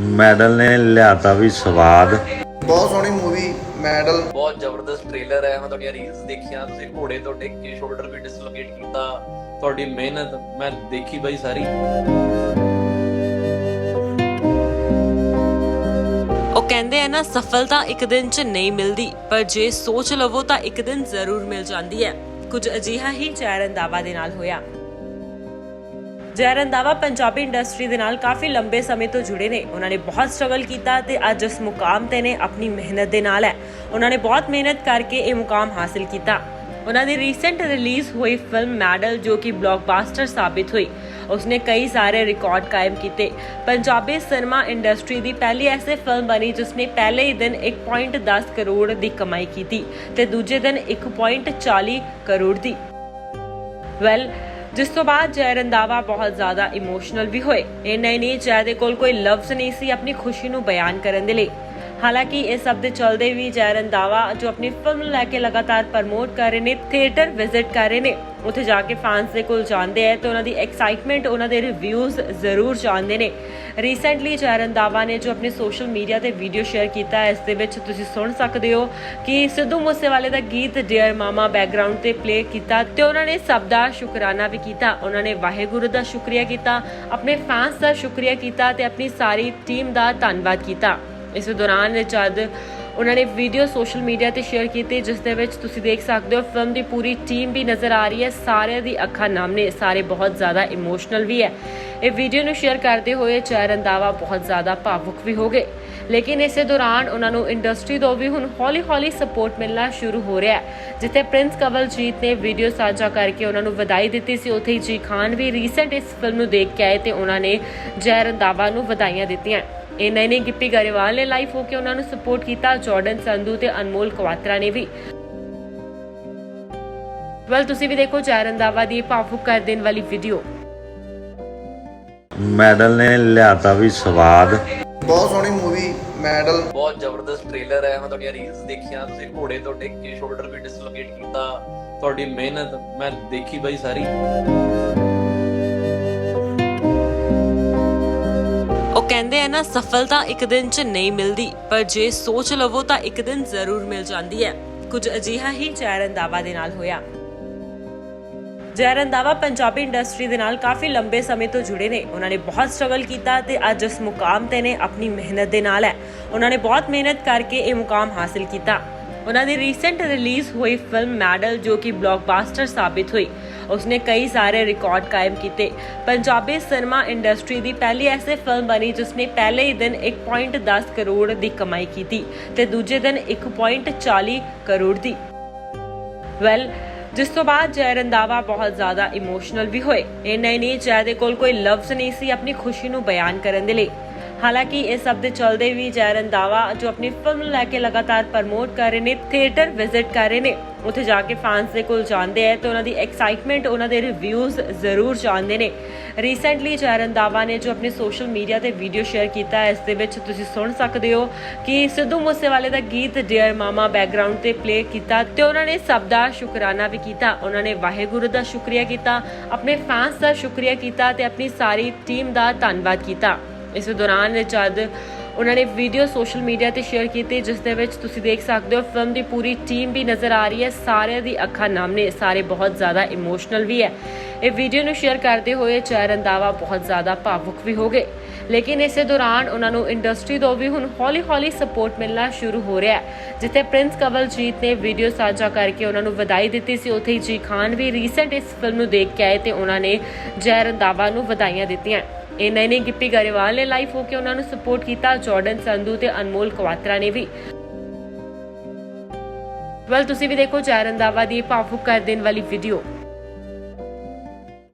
Medal ਨੇ ਲਿਆਤਾ ਵੀ ਸਵਾਦ। ਬਹੁਤ ਸੋਹਣੀ ਮੂਵੀ ਮੈਡਲ। ਬਹੁਤ ਜ਼ਬਰਦਸਤ ਟ੍ਰੇਲਰ ਹੈ ਮੈਂ ਤੁਹਾਡੀਆਂ ਰੀਲਸ ਦੇਖੀਆਂ ਤੁਸੀਂ ਘੋੜੇ ਤੋਂ ਡਿੱਗ ਕੇ ਸ਼ੋਲਡਰ ਵੀ ਡਿਸਲੋਕੇਟ ਕੀਤਾ ਤੁਹਾਡੀ ਮਿਹਨਤ ਮੈਂ ਦੇਖੀ ਬਈ ਸਾਰੀ। ਉਹ ਕਹਿੰਦੇ ਆ ਨਾ ਸਫਲਤਾ ਇੱਕ ਦਿਨ 'ਚ ਨਹੀਂ ਮਿਲਦੀ ਪਰ ਜੇ ਸੋਚ ਲਵੋ ਤਾਂ ਇੱਕ ਦਿਨ ਜ਼ਰੂਰ ਮਿਲ ਜਾਂਦੀ ਹੈ। ਕੁਝ ਅਜਿਹਾ ਹੀ ਜੈ ਰੰਧਾਵਾ ਦੇ ਨਾਲ ਹੋਇਆ। ਜੈ ਰੰਧਾਵਾ ਪੰਜਾਬੀ ਇੰਡਸਟਰੀ ਦੇ ਨਾਲ ਕਾਫੀ ਲੰਬੇ ਸਮੇਂ ਤੋਂ ਜੁੜੇ ਨੇ। ਉਹਨਾਂ ਨੇ ਬਹੁਤ ਸਟਰਗਲ ਕੀਤਾ ਤੇ ਅੱਜ ਇਸ ਮੁਕਾਮ ਤੇ ਨੇ ਆਪਣੀ ਮਿਹਨਤ ਦੇ ਨਾਲ ਹੈ। ਉਹਨਾਂ ਨੇ ਬਹੁਤ ਮਿਹਨਤ ਕਰਕੇ ਇਹ ਮੁਕਾਮ ਹਾਸਿਲ ਕੀਤਾ। ਉਹਨਾਂ ਦੀ ਰੀਸੈਂਟ ਰਿਲੀਜ਼ ਹੋਈ ਫਿਲਮ ਮੈਡਲ ਜੋ ਕਿ ਬਲੌਕਬਸਟਰ ਸਾਬਿਤ ਹੋਈ। ਉਸਨੇ ਕਈ ਸਾਰੇ ਰਿਕਾਰਡ ਕਾਇਮ ਕੀਤੇ। ਪੰਜਾਬੀ ਸਿਨੇਮਾ ਇੰਡਸਟਰੀ ਦੀ ਪਹਿਲੀ ਐਸੀ ਫਿਲਮ ਬਣੀ ਜਿਸਨੇ ਪਹਿਲੇ ਹੀ ਦਿਨ 1.10 ਕਰੋੜ ਦੀ ਕਮਾਈ ਕੀਤੀ ਤੇ ਦੂਜੇ ਦਿਨ 1.40 ਕਰੋੜ ਦੀ। ਵੈਲ ਜਿਸ ਤੋਂ ਬਾਅਦ ਜੈ ਰੰਧਾਵਾ ਬਹੁਤ ਜ਼ਿਆਦਾ ਇਮੋਸ਼ਨਲ ਵੀ ਹੋਏ। ਇੰਨਾ ਹੀ ਨਹੀਂ ਜੈ ਦੇ ਕੋਲ ਕੋਈ ਲਫ਼ਜ਼ ਨਹੀਂ ਸੀ, ਆਪਣੀ ਖੁਸ਼ੀ ਨੂੰ ਬਿਆਨ ਕਰਨ ਦੇ ਲਈ। ਹਾਲਾਂਕਿ ਇਹ ਸਭ ਦੇ ਚਲਦੇ ਵੀ ਜੈ ਰੰਧਾਵਾ ਜੋ ਆਪਣੀ ਫਿਲਮ ਨੂੰ ਲੈ ਕੇ ਲਗਾਤਾਰ ਪ੍ਰਮੋਟ ਕਰ ਰਹੇ ਨੇ, ਥੀਏਟਰ ਵਿਜ਼ਿਟ ਕਰ ਰਹੇ ਨੇ। ਉੱਥੇ ਜਾ ਕੇ ਫੈਨਸ ਦੇ ਕੋਲ ਜਾਂਦੇ ਆ ਤੇ ਉਹਨਾਂ ਦੀ ਐਕਸਾਈਟਮੈਂਟ ਉਹਨਾਂ ਦੇ ਰਿਵਿਊਜ਼ ਜ਼ਰੂਰ ਜਾਣਦੇ ਨੇ। ਰੀਸੈਂਟਲੀ ਜੈ ਰੰਧਾਵਾ ਨੇ ਜੋ ਆਪਣੇ ਸੋਸ਼ਲ ਮੀਡੀਆ ਤੇ ਵੀਡੀਓ ਸ਼ੇਅਰ ਕੀਤਾ ਇਸ ਦੇ ਵਿੱਚ ਤੁਸੀਂ ਸੁਣ ਸਕਦੇ ਹੋ ਕਿ ਸਿੱਧੂ ਮੂਸੇਵਾਲੇ ਦਾ ਗੀਤ ਡੀਅਰ ਮਾਮਾ ਬੈਕਗ੍ਰਾਉਂਡ ਤੇ ਪਲੇ ਕੀਤਾ ਤੇ ਉਹਨਾਂ ਨੇ ਸਭ ਦਾ ਸ਼ੁਕਰਾਨਾ ਵੀ ਕੀਤਾ। ਉਹਨਾਂ ਨੇ ਵਾਹਿਗੁਰੂ ਦਾ ਸ਼ੁਕਰੀਆ ਕੀਤਾ, ਆਪਣੇ ਫੈਨਸ ਦਾ ਸ਼ੁਕਰੀਆ ਕੀਤਾ ਤੇ ਆਪਣੀ ਸਾਰੀ ਟੀਮ ਦਾ ਧੰਨਵਾਦ ਕੀਤਾ। ਇਸ ਦੌਰਾਨ ਜਦ ਉਹਨਾਂ ਨੇ ਵੀਡੀਓ ਸੋਸ਼ਲ ਮੀਡੀਆ ਤੇ ਸ਼ੇਅਰ ਕੀਤੀ, ਜਿਸ ਦੇ ਵਿੱਚ ਤੁਸੀਂ ਦੇਖ ਸਕਦੇ ਹੋ ਫਿਲਮ ਦੀ ਪੂਰੀ ਟੀਮ ਵੀ ਨਜ਼ਰ ਆ ਰਹੀ ਹੈ। ਸਾਰਿਆਂ ਦੀ ਅੱਖਾਂ ਨਮ ਨੇ ਸਾਰੇ ਬਹੁਤ ਜ਼ਿਆਦਾ ਇਮੋਸ਼ਨਲ ਵੀ ਹੈ। ਇਹ ਵੀਡੀਓ ਨੂੰ ਸ਼ੇਅਰ ਕਰਦੇ ਹੋਏ ਜੈ ਰੰਧਾਵਾ ਬਹੁਤ ਜ਼ਿਆਦਾ ਭਾਵੁਕ ਵੀ ਹੋ ਗਏ। ਲੇਕਿਨ ਇਸੇ ਦੌਰਾਨ ਉਹਨਾਂ ਨੂੰ ਇੰਡਸਟਰੀ ਤੋਂ ਵੀ ਹੁਣ ਹੌਲੀ-ਹੌਲੀ ਸਪੋਰਟ ਮਿਲਣਾ ਸ਼ੁਰੂ ਹੋ ਰਿਹਾ ਹੈ, ਜਿੱਥੇ ਪ੍ਰਿੰਸ ਕਵਲਜੀਤ ਨੇ ਵੀਡੀਓ ਸਾਂਝਾ ਕਰਕੇ ਉਹਨਾਂ ਨੂੰ ਵਧਾਈ ਦਿੱਤੀ ਸੀ। ਉੱਥੇ ਹੀ ਜੀ ਖਾਨ ਵੀ ਰੀਸੈਂਟ ਇਸ ਫਿਲਮ ਨੂੰ ਦੇਖ ਕੇ ਆਏ ਤੇ ਉਹਨਾਂ ਨੇ ਜੈ ਰੰਧਾਵਾ ਨੂੰ ਵਧਾਈਆਂ ਦਿੱਤੀਆਂ। ਇਹ ਨਹੀਂ ਨਹੀਂ ਗਿੱਪੀ ਗਰੇਵਾਲ ਨੇ ਲਾਈਵ ਹੋ ਕੇ ਉਹਨਾਂ ਨੂੰ ਸਪੋਰਟ ਕੀਤਾ ਜਾਰਡਨ ਸੰਧੂ ਤੇ ਅਨਮੋਲ ਕਵਾਤਰਾ ਨੇ ਵੀ। ਵੈਲ ਤੁਸੀਂ ਵੀ ਦੇਖੋ ਰੰਧਾਵਾ ਦੀ ਭਾਵੁਕ ਕਰ ਦੇਣ ਵਾਲੀ ਵੀਡੀਓ ਮੈਡਲ ਨੇ ਲਿਆਤਾ ਵੀ ਸਵਾਦ। ਬਹੁਤ ਸੋਹਣੀ ਮੂਵੀ ਮੈਡਲ। ਬਹੁਤ ਜ਼ਬਰਦਸਤ ਟ੍ਰੇਲਰ ਹੈ ਮੈਂ ਤੁਹਾਡੀਆਂ ਰੀਲਸ ਦੇਖੀਆਂ ਤੁਸੀਂ ਘੋੜੇ ਤੋਂ ਡਿੱਗ ਕੇ ਸ਼ੋਲਡਰ ਵੀ ਡਿਸਲੋਕੇਟ ਕੀਤਾ ਤੁਹਾਡੀ ਮਿਹਨਤ ਮੈਂ ਦੇਖੀ ਬਈ ਸਾਰੀ। ਕਹਿੰਦੇ ਆ ਨਾ, ਸਫਲਤਾ ਇੱਕ ਦਿਨ 'ਚ ਨਹੀਂ ਮਿਲਦੀ, ਪਰ ਜੇ ਸੋਚ ਲਵੋ ਤਾਂ ਇੱਕ ਦਿਨ ਜ਼ਰੂਰ ਮਿਲ ਜਾਂਦੀ ਹੈ। ਕੁਝ ਅਜਿਹਾ ਹੀ ਜੈ ਰੰਧਾਵਾ ਦੇ ਨਾਲ ਹੋਇਆ। ਜੈ ਰੰਧਾਵਾ ਪੰਜਾਬੀ ਇੰਡਸਟਰੀ ਦੇ ਨਾਲ ਕਾਫੀ ਲੰਬੇ ਸਮੇਂ ਤੋਂ ਜੁੜੇ ਨੇ। ਉਹਨਾਂ ਨੇ ਬਹੁਤ ਸਟਰਗਲ ਕੀਤਾ ਤੇ ਅੱਜ ਇਸ ਮੁਕਾਮ ਤੇ ਨੇ ਆਪਣੀ ਮਿਹਨਤ ਦੇ ਨਾਲ ਹੈ। ਉਹਨਾਂ ਨੇ ਬਹੁਤ ਮਿਹਨਤ ਕਰਕੇ ਇਹ ਮੁਕਾਮ ਹਾਸਿਲ ਕੀਤਾ। ਉਹਨਾਂ ਦੀ ਰੀਸੈਂਟ ਰਿਲੀਜ਼ ਹੋਈ ਫਿਲਮ ਮੈਡਲ ਜੋ ਕਿ ਬਲੌਕਬਸਟਰ ਸਾਬਿਤ ਹੋਈ। ਉਸਨੇ ਕਈ ਸਾਰੇ ਰਿਕਾਰਡ ਕਾਇਮ ਕੀਤੇ। ਪੰਜਾਬੀ ਸਿਨੇਮਾ ਇੰਡਸਟਰੀ ਦੀ ਪਹਿਲੀ ਐਸੀ ਫਿਲਮ ਬਣੀ ਜਿਸਨੇ ਪਹਿਲੇ ਹੀ ਦਿਨ 1.10 ਕਰੋੜ ਦੀ ਕਮਾਈ ਕੀਤੀ ਤੇ ਦੂਜੇ ਦਿਨ 1.40 ਕਰੋੜ ਦੀ। ਵੈਲ ਜਿਸ ਤੋਂ ਬਾਅਦ ਜੈ ਰੰਧਾਵਾ ਬਹੁਤ ਜ਼ਿਆਦਾ ਇਮੋਸ਼ਨਲ ਵੀ ਹੋਏ। ਇੰਨਾ ਹੀ ਨਹੀਂ ਜੈ ਦੇ ਕੋਲ ਕੋਈ ਲਫ਼ਜ਼ ਨਹੀਂ ਸੀ ਆਪਣੀ ਖੁਸ਼ੀ ਨੂੰ ਬਿਆਨ ਕਰਨ ਦੇ ਲਈ। ਹਾਲਾਂਕਿ ਇਹ ਸਭ ਦੇ ਚਲਦੇ ਵੀ ਜੈ ਰੰਧਾਵਾ ਜੋ ਆਪਣੀ ਫਿਲਮ ਨੂੰ ਲੈ ਕੇ ਲਗਾਤਾਰ ਪ੍ਰਮੋਟ ਕਰ ਰਹੇ ਨੇ ਥੀਏਟਰ ਵਿਜ਼ਿਟ ਕਰ ਰਹੇ ਨੇ। ਉੱਥੇ ਜਾ ਕੇ ਫੈਨਸ ਦੇ ਕੋਲ ਜਾਂਦੇ ਆ ਤੇ ਉਹਨਾਂ ਦੀ ਐਕਸਾਈਟਮੈਂਟ ਉਹਨਾਂ ਦੇ ਰਿਵਿਊਜ਼ ਜ਼ਰੂਰ ਜਾਣਦੇ ਨੇ। ਰੀਸੈਂਟਲੀ ਜੈ ਰੰਧਾਵਾ ਨੇ ਜੋ ਆਪਣੇ ਸੋਸ਼ਲ ਮੀਡੀਆ ਤੇ ਵੀਡੀਓ ਸ਼ੇਅਰ ਕੀਤਾ ਇਸ ਦੇ ਵਿੱਚ ਤੁਸੀਂ ਸੁਣ ਸਕਦੇ ਹੋ ਕਿ ਸਿੱਧੂ ਮੂਸੇਵਾਲੇ ਦਾ ਗੀਤ ਡੀਅਰ ਮਾਮਾ ਬੈਕਗ੍ਰਾਉਂਡ ਤੇ ਪਲੇ ਕੀਤਾ ਤੇ ਉਹਨਾਂ ਨੇ ਸਭ ਦਾ ਸ਼ੁਕਰਾਨਾ ਵੀ ਕੀਤਾ। ਉਹਨਾਂ ਨੇ ਵਾਹਿਗੁਰੂ ਦਾ ਸ਼ੁਕਰੀਆ ਕੀਤਾ, ਆਪਣੇ ਫੈਨਸ ਦਾ ਸ਼ੁਕਰੀਆ ਕੀਤਾ ਤੇ ਆਪਣੀ ਸਾਰੀ ਟੀਮ ਦਾ ਧੰਨਵਾਦ ਕੀਤਾ। ਇਸ ਦੌਰਾਨ ਜਦ ਉਹਨਾਂ ਨੇ ਵੀਡੀਓ ਸੋਸ਼ਲ ਮੀਡੀਆ ਤੇ ਸ਼ੇਅਰ ਕੀਤੀ, ਜਿਸ ਦੇ ਵਿੱਚ ਤੁਸੀਂ ਦੇਖ ਸਕਦੇ ਹੋ ਫਿਲਮ ਦੀ ਪੂਰੀ ਟੀਮ ਵੀ ਨਜ਼ਰ ਆ ਰਹੀ ਹੈ। ਸਾਰਿਆਂ ਦੀ ਅੱਖਾਂ ਨਮ ਨੇ ਸਾਰੇ ਬਹੁਤ ਜ਼ਿਆਦਾ ਇਮੋਸ਼ਨਲ ਵੀ ਹੈ। ਇਹ ਵੀਡੀਓ ਨੂੰ ਸ਼ੇਅਰ ਕਰਦੇ ਹੋਏ ਜੈ ਰੰਧਾਵਾ ਬਹੁਤ ਜ਼ਿਆਦਾ ਭਾਵੁਕ ਵੀ ਹੋ ਗਏ। ਲੇਕਿਨ ਇਸੇ ਦੌਰਾਨ ਉਹਨਾਂ ਨੂੰ ਇੰਡਸਟਰੀ ਤੋਂ ਵੀ ਹੁਣ ਹੌਲੀ-ਹੌਲੀ ਸਪੋਰਟ ਮਿਲਣਾ ਸ਼ੁਰੂ ਹੋ ਰਿਹਾ ਹੈ, ਜਿੱਥੇ ਪ੍ਰਿੰਸ ਕਵਲਜੀਤ ਨੇ ਵੀਡੀਓ ਸਾਂਝਾ ਕਰਕੇ ਉਹਨਾਂ ਨੂੰ ਵਧਾਈ ਦਿੱਤੀ ਸੀ। ਉੱਥੇ ਹੀ ਜੀ ਖਾਨ ਵੀ ਰੀਸੈਂਟ ਇਸ ਫਿਲਮ ਨੂੰ ਦੇਖ ਕੇ ਆਏ ਤੇ ਉਹਨਾਂ ਨੇ ਜੈ ਰੰਧਾਵਾ ਨੂੰ ਵਧਾਈਆਂ ਦਿੱਤੀਆਂ। ਇਹ ਨੇ ਗਿੱਪੀ ਗਰੇਵਾਲ ਨੇ ਲਾਈਵ ਹੋ ਕੇ ਉਹਨਾਂ ਨੂੰ ਸਪੋਰਟ ਕੀਤਾ, ਜਾਰਡਨ ਸੰਧੂ ਤੇ ਅਨਮੋਲ ਕਵਾਤਰਾ ਨੇ ਵੀ। ਵੈਲ ਤੁਸੀਂ ਵੀ ਦੇਖੋ ਜੈ ਰੰਧਾਵਾ ਦੀ ਭਾਵੁਕ ਕਰ ਦੇਣ ਵਾਲੀ ਵੀਡੀਓ